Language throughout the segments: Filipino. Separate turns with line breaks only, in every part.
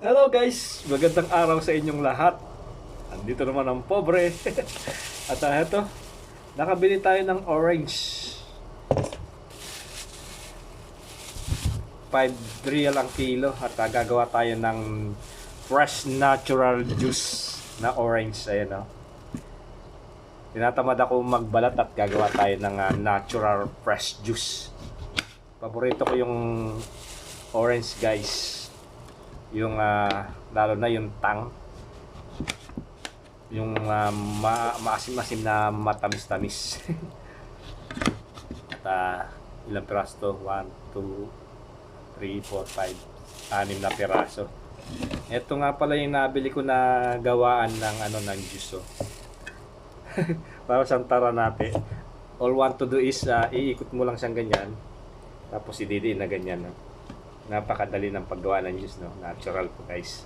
Hello guys, magandang araw sa inyong lahat. Andito naman ang pobre. At uh, ito, nakabili tayo ng orange. 5 real ang kilo at uh, gagawa tayo ng fresh natural juice na orange. Ayan o. Tinatamad ako magbalat at gagawa tayo ng uh, natural fresh juice. Paborito ko yung orange guys yung uh, lalo na yung tang. Yung uh, ma maasim-asim na matamis-tamis. At uh, ilang piraso to? 1, 2, 3, 4, 5 anim na piraso. Ito nga pala yung nabili ko na gawaan ng ano ng juice oh. para siyang tara natin all want to do is uh, iikot mo lang siyang ganyan. Tapos ididiin na ganyan no? Napakadali ng paggawa ng juice no? Natural po guys.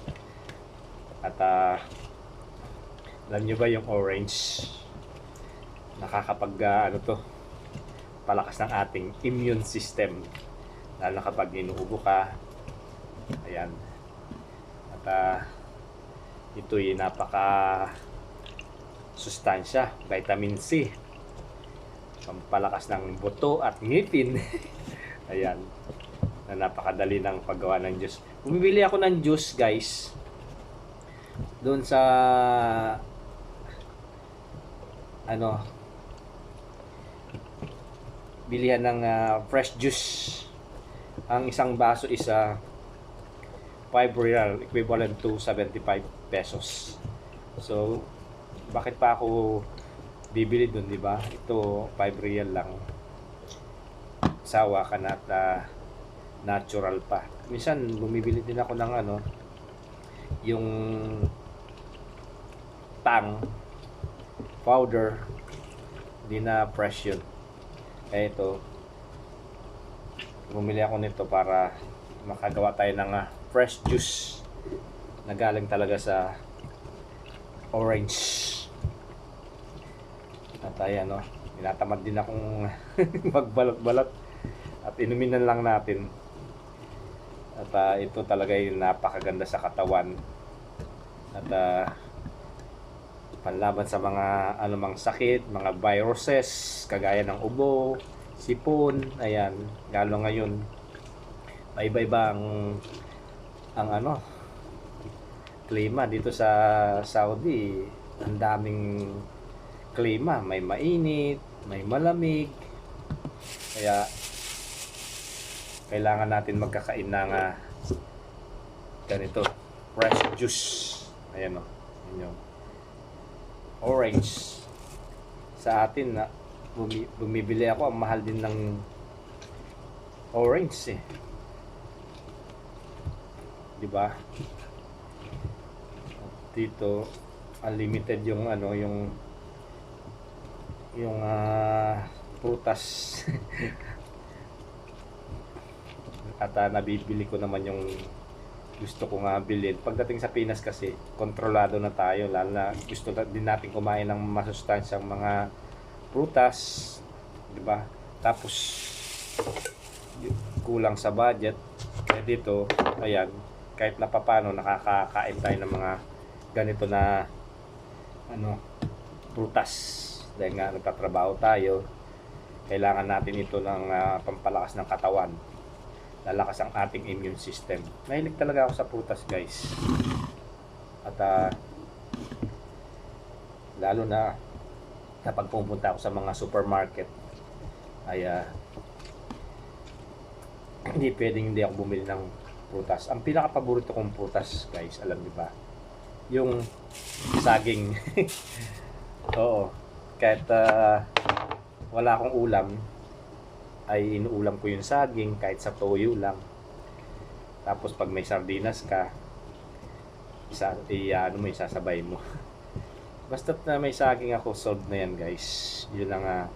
At uh, alam nyo ba yung orange? Nakakapag uh, ano to? Palakas ng ating immune system. Lalo na kapag inuubo ka. Ayan. At uh, ito'y napaka sustansya. Vitamin C. Pampalakas ng buto at ngipin. Ayan na napakadali ng paggawa ng juice. Bumibili ako ng juice, guys. Doon sa ano bilihan ng uh, fresh juice. Ang isang baso is uh, 5 real, equivalent to 75 pesos. So, bakit pa ako bibili doon, di ba? Ito, 5 real lang. Sawa ka na at uh, natural pa. Minsan bumibili din ako ng ano yung tang powder hindi na fresh yun. Kaya ito bumili ako nito para makagawa tayo ng uh, fresh juice na galing talaga sa orange. At ayan, no, tinatamad din akong magbalot-balot at inumin na lang natin at uh, ito talaga yung napakaganda sa katawan. At uh, panlaban sa mga anumang sakit, mga viruses, kagaya ng ubo, sipon, ayan, lalo ngayon, iba-iba ang, ang ano, klima dito sa Saudi, ang daming klima, may mainit, may malamig, kaya kailangan natin magkakain ng ganito. Fresh juice. Ayan o oh. yun orange. Sa atin na bumi, bumibili ako. Ang mahal din ng orange eh. Di ba dito unlimited yung ano yung yung uh, prutas at uh, nabibili ko naman yung gusto ko nga bilhin. Pagdating sa Pinas kasi, kontrolado na tayo. Lalo na gusto din natin kumain ng masustansyang mga prutas. di ba Tapos, kulang sa budget. Kaya dito, ayan, kahit na papano, nakakakain tayo ng mga ganito na ano, prutas. Dahil nga nagtatrabaho tayo, kailangan natin ito ng uh, pampalakas ng katawan lalakas ang ating immune system. Mahilig talaga ako sa prutas guys. At uh, lalo na kapag pumunta ako sa mga supermarket ay uh, hindi pwedeng hindi ako bumili ng prutas. Ang pinaka-paborito kong prutas guys, alam niyo ba? Yung saging. Oo. Kahit uh, wala akong ulam, ay inuulam ko yung saging kahit sa toyo lang. Tapos pag may sardinas ka, isa, i, ano mo, isasabay mo. Basta na may saging ako, solved na yan guys. Yun lang uh,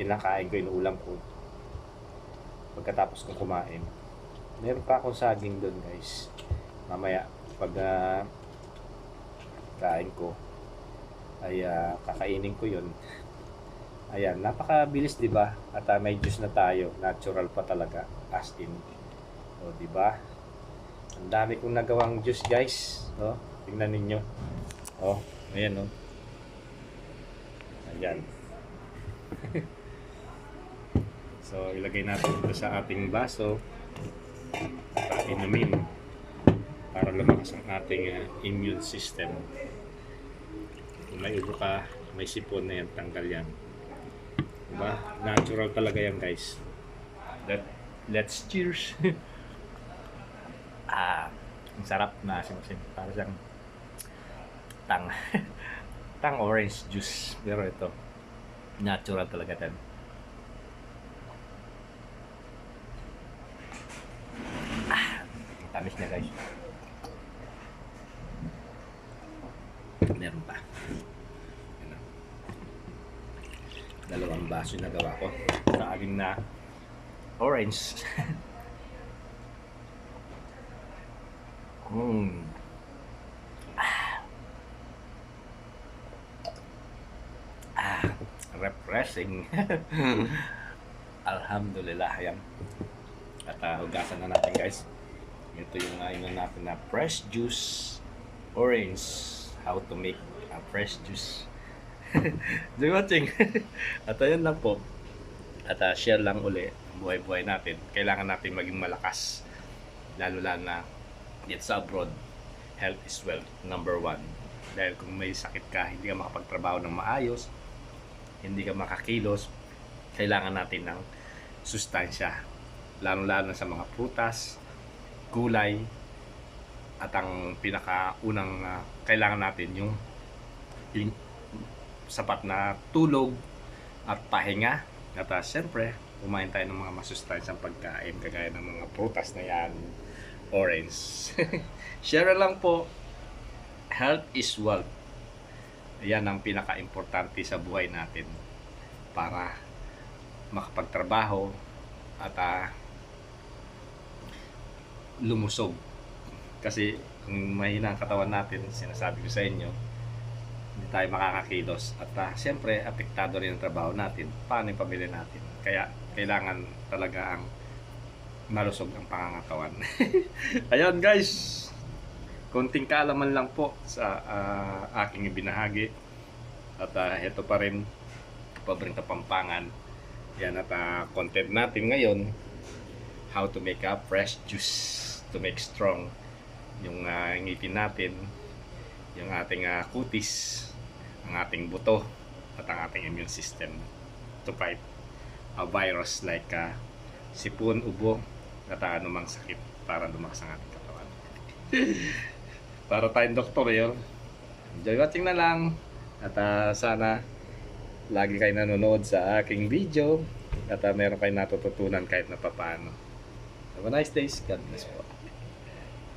kinakain ko, inuulam ko. Pagkatapos kong kumain. Meron pa akong saging doon guys. Mamaya, pag uh, kain ko, ay uh, kakainin ko yun. Ayan, napakabilis 'di ba? At uh, may juice na tayo, natural pa talaga as in. O 'di ba? Ang dami kong nagawang juice guys. Oh, tingnan ninyo. Oh, ayan oh. Ayan. so, ilagay natin ito sa ating baso. At inumin para lumakas ang ating uh, immune system. Kung may ubo ka, may sipon na yan, tanggal yan. Diba? Natural talaga yan guys. Let, let's cheers! ah, ang sarap na simusin. Para siyang tang tang orange juice. Pero ito, natural talaga yan. Ah, ang tamis na guys. Meron pa. Yan na. Dalawang baso na gawa ko. Sa aking na orange. mm. Ah, refreshing. Alhamdulillah yan. At uh, hugasan na natin guys. Ito yung uh, inon natin na fresh juice orange. How to make a fresh juice. Joy watching. At ayun lang po. At uh, share lang uli buhay-buhay natin. Kailangan natin maging malakas. Lalo lang na dito sa abroad, health is wealth, number one. Dahil kung may sakit ka, hindi ka makapagtrabaho ng maayos, hindi ka makakilos, kailangan natin ng sustansya. Lalo-lalo na sa mga prutas, gulay, at ang pinakaunang uh, kailangan natin yung sapat na tulog at pahinga. At uh, siyempre, kumain tayo ng mga masustansyang pagkain kagaya ng mga prutas na yan, orange. Share lang po, health is wealth. Yan ang pinaka-importante sa buhay natin para makapagtrabaho at uh, lumusog. Kasi kung mahina ang katawan natin, sinasabi ko sa inyo, hindi tayo makakakilos. At uh, siyempre, apektado rin ang trabaho natin. Paano yung pamilya natin? Kaya kailangan talaga ang malusog ang pangangatawan. Ayun guys, konting kaalaman lang po sa uh, aking ibinahagi. At uh, ito pa rin, paboring kapampangan. Yan at uh, content natin ngayon, how to make a fresh juice to make strong yung uh, ngipin natin, yung ating uh, kutis, ang ating buto, at ang ating immune system to fight a virus like uh, sipon, ubo, at uh, anumang sakit para lumakas ang ating katawan. para tayong doktor yun. Enjoy watching na lang. At uh, sana lagi kayo nanonood sa aking video at uh, meron kayo natututunan kahit na papaano. Have a nice day. God bless po.